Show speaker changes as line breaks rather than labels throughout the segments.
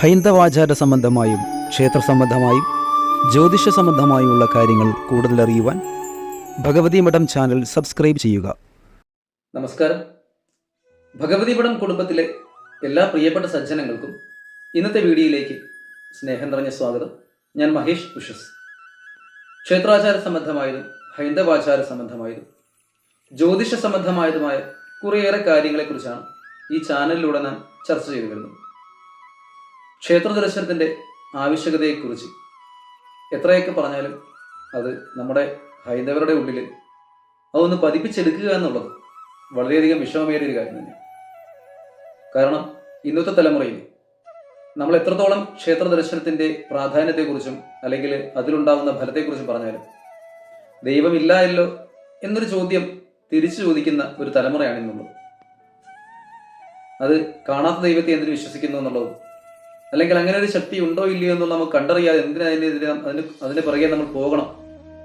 ഹൈന്ദവാചാര സംബന്ധമായും ക്ഷേത്ര സംബന്ധമായും ജ്യോതിഷ സംബന്ധമായുമുള്ള കാര്യങ്ങൾ കൂടുതൽ അറിയുവാൻ ഭഗവതി മഠം ചാനൽ സബ്സ്ക്രൈബ് ചെയ്യുക.
നമസ്കാരം. ഭഗവതി മഠം കുടുംബത്തിലെ എല്ലാ പ്രിയപ്പെട്ട സജ്ജനങ്ങൾക്കും ഇന്നത്തെ വീഡിയോയിലേക്ക് സ്നേഹം നിറഞ്ഞ സ്വാഗതം. ഞാൻ മഹേഷ് ഉഷസ്. ക്ഷേത്രാചാര സംബന്ധമായതും ഹൈന്ദവാചാര സംബന്ധമായതും ജ്യോതിഷ സംബന്ധമായതുമായ കുറേയേറെ കാര്യങ്ങളെക്കുറിച്ചാണ് ഈ ചാനലിലൂടെ നാം ചർച്ച ചെയ്തു വരുന്നത്. ക്ഷേത്ര ദർശനത്തിന്റെ ആവശ്യകതയെക്കുറിച്ച് എത്രയൊക്കെ പറഞ്ഞാലും അത് നമ്മുടെ ഹൈന്ദവരുടെ ഉള്ളിൽ അതൊന്ന് പതിപ്പിച്ചെടുക്കുക എന്നുള്ളത് വളരെയധികം വിഷമമേറിയ ഒരു കാര്യം തന്നെ കാരണം ഇന്നത്തെ തലമുറയിൽ നമ്മൾ എത്രത്തോളം ക്ഷേത്ര ദർശനത്തിന്റെ പ്രാധാന്യത്തെക്കുറിച്ചും അല്ലെങ്കിൽ അതിലുണ്ടാകുന്ന ഫലത്തെക്കുറിച്ചും പറഞ്ഞാലും ദൈവമില്ലായല്ലോ എന്നൊരു ചോദ്യം തിരിച്ചു ചോദിക്കുന്ന ഒരു തലമുറയാണ് ഇന്നുള്ളത്. അത് കാണാത്ത ദൈവത്തെ എന്തിനു വിശ്വസിക്കുന്നു എന്നുള്ളതും അല്ലെങ്കിൽ അങ്ങനെ ഒരു ശക്തി ഉണ്ടോ ഇല്ലയോ എന്നുള്ള നമുക്ക് കണ്ടറിയാതെ എന്തിനാ അതിനെതിരെ അതിന് അതിന് പിറകെ നമ്മൾ പോകണം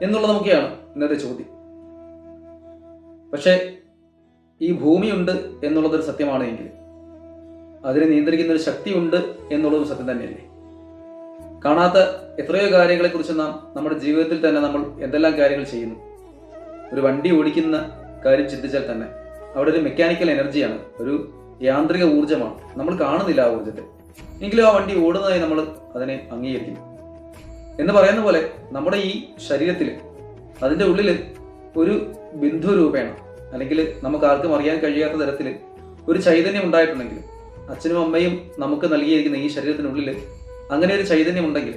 എന്നുള്ളത് നമുക്കാണ് ഇന്നത്തെ ചോദ്യം. പക്ഷേ ഈ ഭൂമിയുണ്ട് എന്നുള്ളതൊരു സത്യമാണ് എങ്കിൽ അതിനെ നിയന്ത്രിക്കുന്ന ഒരു ശക്തിയുണ്ട് എന്നുള്ളതും സത്യം തന്നെയല്ലേ? കാണാത്ത എത്രയോ കാര്യങ്ങളെക്കുറിച്ച് നാം നമ്മുടെ ജീവിതത്തിൽ തന്നെ നമ്മൾ എന്തെല്ലാം കാര്യങ്ങൾ ചെയ്യുന്നു. ഒരു വണ്ടി ഓടിക്കുന്ന കാര്യം ചിന്തിച്ചാൽ തന്നെ അവിടെ ഒരു മെക്കാനിക്കൽ എനർജിയാണ് ഒരു യാന്ത്രിക ഊർജമാണ്. നമ്മൾ കാണുന്നില്ല ആ ഊർജത്തെ. എങ്കിലും ആ വണ്ടി ഓടുന്നതായി നമ്മൾ അതിനെ അംഗീകരിക്കുന്നു. എന്ന് പറയുന്ന പോലെ നമ്മുടെ ഈ ശരീരത്തിൽ അതിന്റെ ഉള്ളിൽ ഒരു ബിന്ദു രൂപേണ അല്ലെങ്കിൽ നമുക്ക് ആർക്കും അറിയാൻ കഴിയാത്ത തരത്തിൽ ഒരു ചൈതന്യം ഉണ്ടായിട്ടുണ്ടെങ്കിൽ അച്ഛനും അമ്മയും നമുക്ക് നൽകിയിരിക്കുന്ന ഈ ശരീരത്തിനുള്ളിൽ അങ്ങനെ ഒരു ചൈതന്യം ഉണ്ടെങ്കിൽ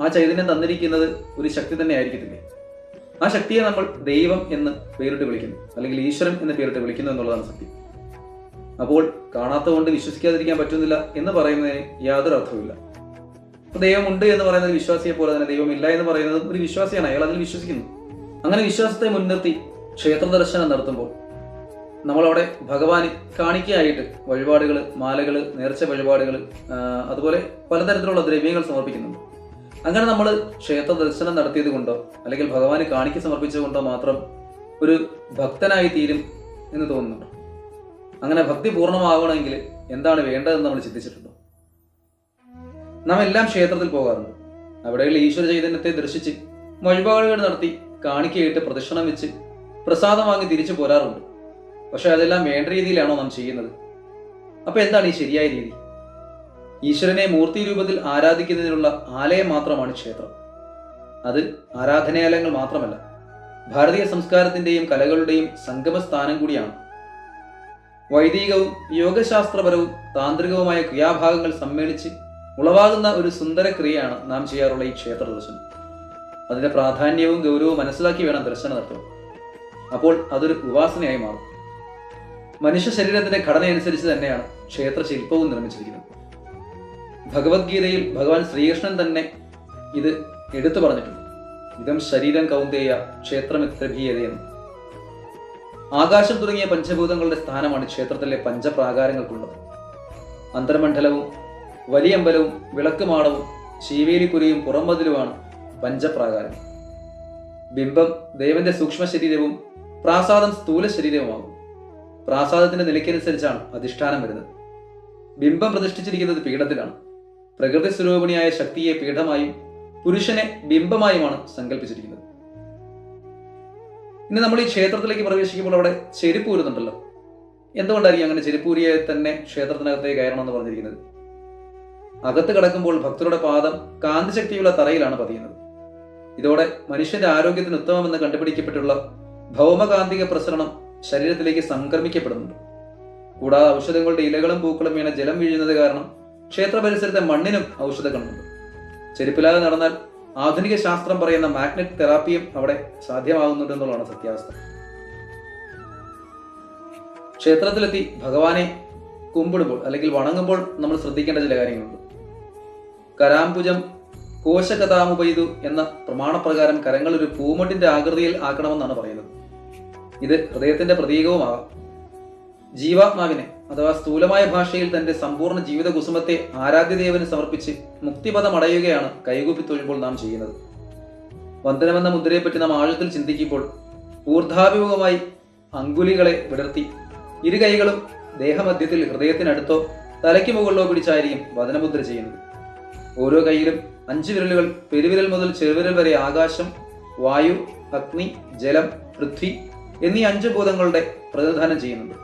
ആ ചൈതന്യം തന്നിരിക്കുന്നത് ഒരു ശക്തി തന്നെ ആയിരിക്കത്തില്ലേ? ആ ശക്തിയെ നമ്മൾ ദൈവം എന്ന് പേരിട്ട് വിളിക്കുന്നു അല്ലെങ്കിൽ ഈശ്വരൻ എന്ന് പേരിട്ട് വിളിക്കുന്നു എന്നുള്ളതാണ് സത്യം. അപ്പോൾ കാണാത്ത കൊണ്ട് വിശ്വസിക്കാതിരിക്കാൻ പറ്റുന്നില്ല എന്ന് പറയുന്നതിന് യാതൊരു അർത്ഥവുമില്ല. ദൈവമുണ്ട് എന്ന് പറയുന്നത് വിശ്വാസിയെ പോലെ തന്നെ ദൈവമില്ല എന്ന് പറയുന്നത് ഒരു വിശ്വാസിയാണ് അയാൾ അതിൽ വിശ്വസിക്കുന്നു. അങ്ങനെ വിശ്വാസത്തെ മുൻനിർത്തി ക്ഷേത്ര ദർശനം നടത്തുമ്പോൾ നമ്മളവിടെ ഭഗവാന് കാണിക്കയായിട്ട് വഴിപാടുകൾ മാലകൾ നേർച്ച വഴിപാടുകൾ അതുപോലെ പലതരത്തിലുള്ള ദ്രവ്യങ്ങൾ സമർപ്പിക്കുന്നുണ്ട്. അങ്ങനെ നമ്മൾ ക്ഷേത്ര ദർശനം നടത്തിയത് കൊണ്ടോ അല്ലെങ്കിൽ ഭഗവാന് കാണിക്ക് സമർപ്പിച്ചത് കൊണ്ടോ മാത്രം ഒരു ഭക്തനായി തീരും എന്ന് തോന്നുന്നുണ്ട്. അങ്ങനെ ഭക്തി പൂർണമാകണമെങ്കിൽ എന്താണ് വേണ്ടതെന്ന് നമ്മൾ ചിന്തിച്ചിട്ടുണ്ടോ? നാം എല്ലാം ക്ഷേത്രത്തിൽ പോകാറുണ്ട്. അവിടെയുള്ള ഈശ്വര ചൈതന്യത്തെ ദർശിച്ച് വഴിപാടുകൾ നടത്തി കാണിക്കയിട്ട് പ്രദക്ഷിണം വെച്ച് പ്രസാദം വാങ്ങി തിരിച്ചു പോരാറുണ്ട്. പക്ഷെ അതെല്ലാം വേണ്ട രീതിയിലാണോ നാം ചെയ്യുന്നത്? അപ്പൊ എന്താണ് ഈ ശരിയായ രീതി? ഈശ്വരനെ മൂർത്തി രൂപത്തിൽ ആരാധിക്കുന്നതിനുള്ള ആലയം മാത്രമാണ് ക്ഷേത്രം. അത് ആരാധനാലയങ്ങൾ മാത്രമല്ല ഭാരതീയ സംസ്കാരത്തിന്റെയും കലകളുടെയും സംഗമസ്ഥാനം കൂടിയാണ്. വൈദികവും യോഗശാസ്ത്രപരവും താന്ത്രികവുമായ ക്രിയാഭാഗങ്ങൾ സമ്മേളിച്ച് ഉളവാകുന്ന ഒരു സുന്ദര ക്രിയയാണ് നാം ചെയ്യാറുള്ള ഈ ക്ഷേത്ര ദർശനം. അതിന്റെ പ്രാധാന്യവും ഗൗരവവും മനസ്സിലാക്കി വേണം ദർശനം നടത്തുക അപ്പോൾ അതൊരു ഉപാസനയായി മാറും. മനുഷ്യ ശരീരത്തിന്റെ ഘടന അനുസരിച്ച് തന്നെയാണ് ക്ഷേത്ര ശില്പവും നിർമ്മിച്ചിരിക്കുന്നത്. ഭഗവത്ഗീതയിൽ ഭഗവാൻ ശ്രീകൃഷ്ണൻ തന്നെ ഇത് എടുത്തു പറഞ്ഞിട്ടുണ്ട്. ഇതം ശരീരം കൗന്ദേയ ക്ഷേത്രമിത്രഭീയതയെന്ന്. ആകാശം തുടങ്ങിയ പഞ്ചഭൂതങ്ങളുടെ സ്ഥാനമാണ് ക്ഷേത്രത്തിലെ പഞ്ചപ്രാകാരങ്ങൾക്കുള്ളത്. അന്തർമണ്ഡലവും വലിയമ്പലവും വിളക്കുമാടവും ശീവേലിക്കുരിയും പുറംമതിലുമാണ് പഞ്ചപ്രാകാരം ബിംബം ദേവന്റെ സൂക്ഷ്മ ശരീരവും പ്രാസാദം സ്ഥൂല ശരീരവുമാകും പ്രാസാദത്തിന്റെ നിലയ്ക്കനുസരിച്ചാണ് അധിഷ്ഠാനം വരുന്നത്. ബിംബം പ്രതിഷ്ഠിച്ചിരിക്കുന്നത് പീഠത്തിലാണ്. പ്രകൃതി സ്വരൂപിണിയായ ശക്തിയെ പീഠമായും പുരുഷനെ ബിംബമായുമാണ് സങ്കല്പിച്ചിരിക്കുന്നത് ഇനി നമ്മൾ ഈ ക്ഷേത്രത്തിലേക്ക് പ്രവേശിക്കുമ്പോൾ അവിടെ ചെരുപ്പ് ഊരുന്നുണ്ടല്ലോ. എന്തുകൊണ്ടായിരിക്കും അങ്ങനെ ചെരുപ്പൂരിയെ തന്നെ ക്ഷേത്രത്തിനകത്തേക്ക് കയറണം എന്ന് പറഞ്ഞിരിക്കുന്നത്? അകത്ത് കിടക്കുമ്പോൾ ഭക്തരുടെ പാദം കാന്തിശക്തിയുള്ള തറയിലാണ് പതിയുന്നത്. ഇതോടെ മനുഷ്യന്റെ ആരോഗ്യത്തിന് ഉത്തമമെന്ന് കണ്ടുപിടിക്കപ്പെട്ടുള്ള ഭൗമകാന്തിക പ്രസരണം ശരീരത്തിലേക്ക് സംക്രമിക്കപ്പെടുന്നുണ്ട്. കൂടാതെ ഔഷധങ്ങളുടെ ഇലകളും പൂക്കളും വീണ ജലം വീഴുന്നത് കാരണം ക്ഷേത്ര പരിസരത്തെ മണ്ണിനും ഔഷധ ഗുണമുണ്ട്. ചെരുപ്പില്ലാതെ നടന്നാൽ ആധുനിക ശാസ്ത്രം പറയുന്ന മാഗ്നറ്റ് തെറാപ്പിയും അവിടെ സാധ്യമാകുന്നുണ്ട് എന്നുള്ളതാണ് സത്യാവസ്ഥ. ക്ഷേത്രത്തിലെത്തി ഭഗവാനെ കുമ്പിടുമ്പോൾ അല്ലെങ്കിൽ വണങ്ങുമ്പോൾ നമ്മൾ ശ്രദ്ധിക്കേണ്ട ചില കാര്യങ്ങളുണ്ട്. കരാംപുജം കോശകഥാമുപൈതു എന്ന പ്രമാണപ്രകാരം കരങ്ങൾ ഒരു പൂമട്ടിന്റെ ആകൃതിയിൽ ആക്കണമെന്നാണ് പറയുന്നത്. ഇത് ഹൃദയത്തിന്റെ പ്രതീകവുമാകാം. ജീവാത്മാവിനെ അഥവാ സ്ഥൂലമായ ഭാഷയിൽ തന്റെ സമ്പൂർണ ജീവിത കുസുമത്തെ ആരാധ്യദേവന് സമർപ്പിച്ച് മുക്തിപഥം അടയുകയാണ് കൈകൂപ്പി തൊഴുമ്പോൾ നാം ചെയ്യുന്നത്. വന്ദനമെന്ന മുദ്രയെപ്പറ്റി നാം ആഴത്തിൽ ചിന്തിക്കുമ്പോൾ ഊർധാഭിമുഖമായി അങ്കുലികളെ വിടർത്തി ഇരു കൈകളും ദേഹമധ്യത്തിൽ ഹൃദയത്തിനടുത്തോ തലയ്ക്ക് മുകളിലോ പിടിച്ചായിരിക്കും വദനമുദ്ര ചെയ്യുന്നത്. ഓരോ കൈയിലും അഞ്ച് വിരലുകൾ പെരുവിരൽ മുതൽ ചെറുവിരൽ വരെ ആകാശം വായു അഗ്നി ജലം പൃഥ്വി എന്നീ അഞ്ച് ഭൂതങ്ങളുടെ പ്രതിനിധാനം ചെയ്യുന്നുണ്ട്.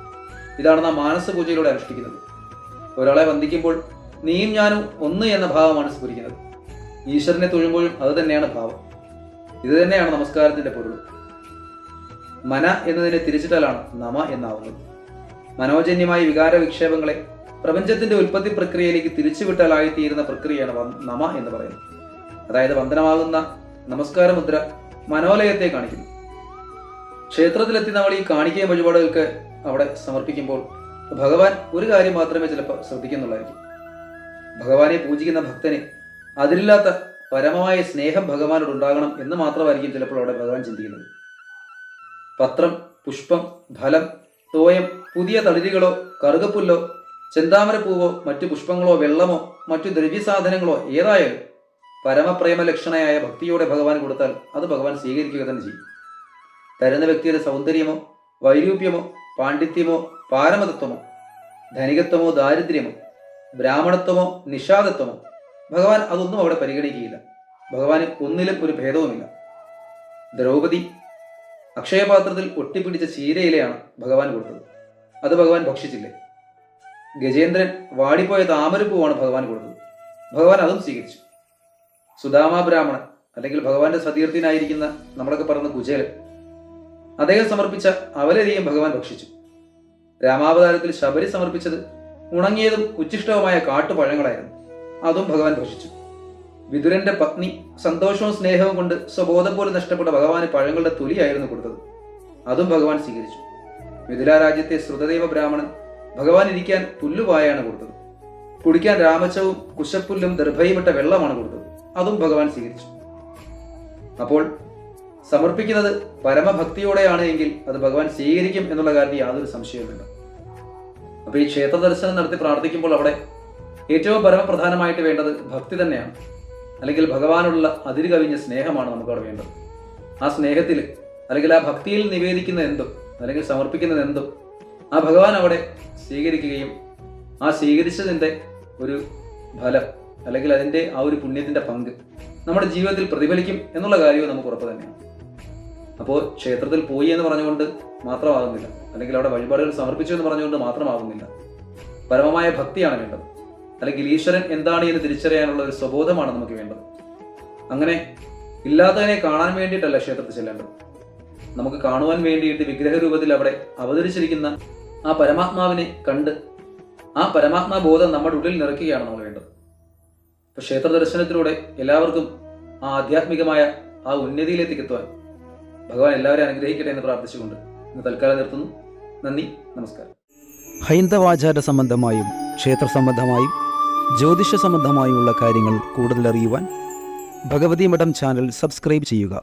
ഇതാണ് നാം മാനസപൂജയിലൂടെ അനുഷ്ഠിക്കുന്നത്. ഒരാളെ വന്ദിക്കുമ്പോൾ നീയും ഞാനും ഒന്ന് എന്ന ഭാവമാണ് സ്ഫുരിക്കുന്നത്. ഈശ്വരനെ തൊഴുമ്പോഴും അത് തന്നെയാണ് ഭാവം. ഇത് തന്നെയാണ് നമസ്കാരത്തിന്റെ പൊരുൾ. മന എന്നതിനെ തിരിച്ചിട്ടാലാണ് നമ എന്നാവുന്നത്. മനോജന്യമായ വികാര വിക്ഷേപങ്ങളെ പ്രപഞ്ചത്തിന്റെ ഉൽപ്പത്തി പ്രക്രിയയിലേക്ക് തിരിച്ചുവിട്ടാലായിത്തീരുന്ന പ്രക്രിയയാണ് നമ എന്ന് പറയുന്നത്. അതായത് വന്ദനമാകുന്ന നമസ്കാര മുദ്ര മനോലയത്തെ കാണിക്കുന്നു. ക്ഷേത്രത്തിലെത്തി നമ്മൾ ഈ കാണിക്കുകയും വഴിപാടുകൾക്ക് അവിടെ സമർപ്പിക്കുമ്പോൾ ഭഗവാൻ ഒരു കാര്യം മാത്രമേ ചിലപ്പോൾ ശ്രദ്ധിക്കുന്നുള്ളായിരിക്കും. ഭഗവാനെ പൂജിക്കുന്ന ഭക്തന് അതിലില്ലാത്ത പരമമായ സ്നേഹം ഭഗവാനോട് ഉണ്ടാകണം എന്ന് മാത്രമായിരിക്കും ചിലപ്പോൾ അവിടെ ഭഗവാൻ ചിന്തിക്കുന്നത്. പത്രം പുഷ്പം ഫലം തോയം പുതിയ തളിരുകളോ കറുകപ്പുല്ലോ ചെന്താമരപ്പൂവോ മറ്റു പുഷ്പങ്ങളോ വെള്ളമോ മറ്റു ദ്രവ്യസാധനങ്ങളോ ഏതായാലും പരമപ്രേമ ലക്ഷണയായ ഭക്തിയോടെ ഭഗവാൻ കൊടുത്താൽ അത് ഭഗവാൻ സ്വീകരിക്കുക തന്നെ ചെയ്യും. തരുന്ന വ്യക്തിയുടെ സൗന്ദര്യമോ വൈരൂപ്യമോ പാണ്ഡിത്യമോ പാരമതത്വമോ ധനികത്വമോ ദാരിദ്ര്യമോ ബ്രാഹ്മണത്വമോ നിഷാദത്വമോ ഭഗവാൻ അതൊന്നും അവിടെ പരിഗണിക്കുകയില്ല. ഭഗവാന് ഒന്നിലും ഒരു ഭേദവുമില്ല. ദ്രൗപദി അക്ഷയപാത്രത്തിൽ ഒട്ടിപ്പിടിച്ച ചീരയിലെയാണ് ഭഗവാൻ കൊടുത്തത്. അത് ഭഗവാൻ ഭക്ഷിച്ചില്ലേ? ഗജേന്ദ്രൻ വാടിപ്പോയ താമരപ്പൂവാണ് ഭഗവാൻ കൊടുത്തത്. ഭഗവാൻ അതും സ്വീകരിച്ചു. സുദാമ ബ്രാഹ്മണൻ അല്ലെങ്കിൽ ഭഗവാന്റെ സതീർത്ഥിനായിരിക്കുന്ന നമ്മളൊക്കെ പറയുന്ന കുചേലൻ അദ്ദേഹം സമർപ്പിച്ച അവലരിയും ഭഗവാൻ ഭക്ഷിച്ചു. രാമാവതാരത്തിൽ ശബരി സമർപ്പിച്ചത് ഉണങ്ങിയതും ഉച്ഛിഷ്ടവുമായ കാട്ടുപഴങ്ങളായിരുന്നു. അതും ഭഗവാൻ ഭക്ഷിച്ചു. വിതുരന്റെ പത്നി സന്തോഷവും സ്നേഹവും കൊണ്ട് സ്വബോധം പോലും നഷ്ടപ്പെട്ട ഭഗവാന് പഴങ്ങളുടെ തൊലിയായിരുന്നു കൊടുത്തത്. അതും ഭഗവാൻ സ്വീകരിച്ചു. മിഥുല രാജ്യത്തെ ശ്രുതദേവ ബ്രാഹ്മണൻ ഭഗവാൻ ഇരിക്കാൻ പുല്ലുപായാണ് കൊടുത്തത്. കുടിക്കാൻ രാമച്ചവും കുശപ്പുല്ലും ദർഭയുമിട്ട വെള്ളമാണ് കൊടുത്തത്. അതും ഭഗവാൻ സ്വീകരിച്ചു. അപ്പോൾ സമർപ്പിക്കുന്നത് പരമഭക്തിയോടെയാണ് എങ്കിൽ അത് ഭഗവാൻ സ്വീകരിക്കും എന്നുള്ള കാര്യത്തിൽ യാതൊരു സംശയവുമില്ല. അപ്പൊ ഈ ക്ഷേത്ര ദർശനം നടത്തി പ്രാർത്ഥിക്കുമ്പോൾ അവിടെ ഏറ്റവും പരമപ്രധാനമായിട്ട് വേണ്ടത് ഭക്തി തന്നെയാണ്. അല്ലെങ്കിൽ ഭഗവാനുള്ള അതിര് കവിഞ്ഞ സ്നേഹമാണ് നമുക്ക് അവിടെ വേണ്ടത്. ആ സ്നേഹത്തിൽ അല്ലെങ്കിൽ ആ ഭക്തിയിൽ നിവേദിക്കുന്ന എന്തും അല്ലെങ്കിൽ സമർപ്പിക്കുന്നത് എന്തും ആ ഭഗവാൻ അവിടെ സ്വീകരിക്കുകയും ആ സ്വീകരിച്ചതിന്റെ ഒരു ഫലം അല്ലെങ്കിൽ അതിന്റെ ആ ഒരു പുണ്യത്തിന്റെ പങ്ക് നമ്മുടെ ജീവിതത്തിൽ പ്രതിഫലിക്കും എന്നുള്ള കാര്യവും നമുക്ക് ഉറപ്പ് തന്നെയാണ്. അപ്പോൾ ക്ഷേത്രത്തിൽ പോയി എന്ന് പറഞ്ഞുകൊണ്ട് മാത്രമാകുന്നില്ല. അല്ലെങ്കിൽ അവിടെ വഴിപാടുകൾ സമർപ്പിച്ചു എന്ന് പറഞ്ഞുകൊണ്ട് മാത്രമാകുന്നില്ല. പരമമായ ഭക്തിയാണ് വേണ്ടത്. അല്ലെങ്കിൽ ഈശ്വരൻ എന്താണ് എന്ന് തിരിച്ചറിയാനുള്ള ഒരു സ്വബോധമാണ് നമുക്ക് വേണ്ടത്. അങ്ങനെ ഇല്ലാത്തതിനെ കാണാൻ വേണ്ടിയിട്ടല്ല ക്ഷേത്രത്തിൽ ചെല്ലേണ്ടത്. നമുക്ക് കാണുവാൻ വേണ്ടിയിട്ട് വിഗ്രഹ രൂപത്തിൽ അവിടെ അവതരിച്ചിരിക്കുന്ന ആ പരമാത്മാവിനെ കണ്ട് ആ പരമാത്മാ ബോധം നമ്മുടെ ഉള്ളിൽ നിറയ്ക്കുകയാണ് നമ്മൾ വേണ്ടത്. ക്ഷേത്ര ദർശനത്തിലൂടെ എല്ലാവർക്കും ആ ആധ്യാത്മികമായ ആ ഉന്നതിയിലേക്ക് എത്തുവാൻ ഭഗവാൻ എല്ലാവരെയും അനുഗ്രഹിക്കട്ടെ എന്ന് പ്രാർത്ഥിച്ചുകൊണ്ട് ഇന്ന് തൽക്കാലം നിർത്തുന്നു. നന്ദി നമസ്കാരം.
ഹൈന്ദവാചാര സംബന്ധമായും ക്ഷേത്ര സംബന്ധമായും ജ്യോതിഷ സംബന്ധമായുമുള്ള കാര്യങ്ങൾ കൂടുതൽ അറിയുവാൻ ഭഗവതി മഠം ചാനൽ സബ്സ്ക്രൈബ് ചെയ്യുക.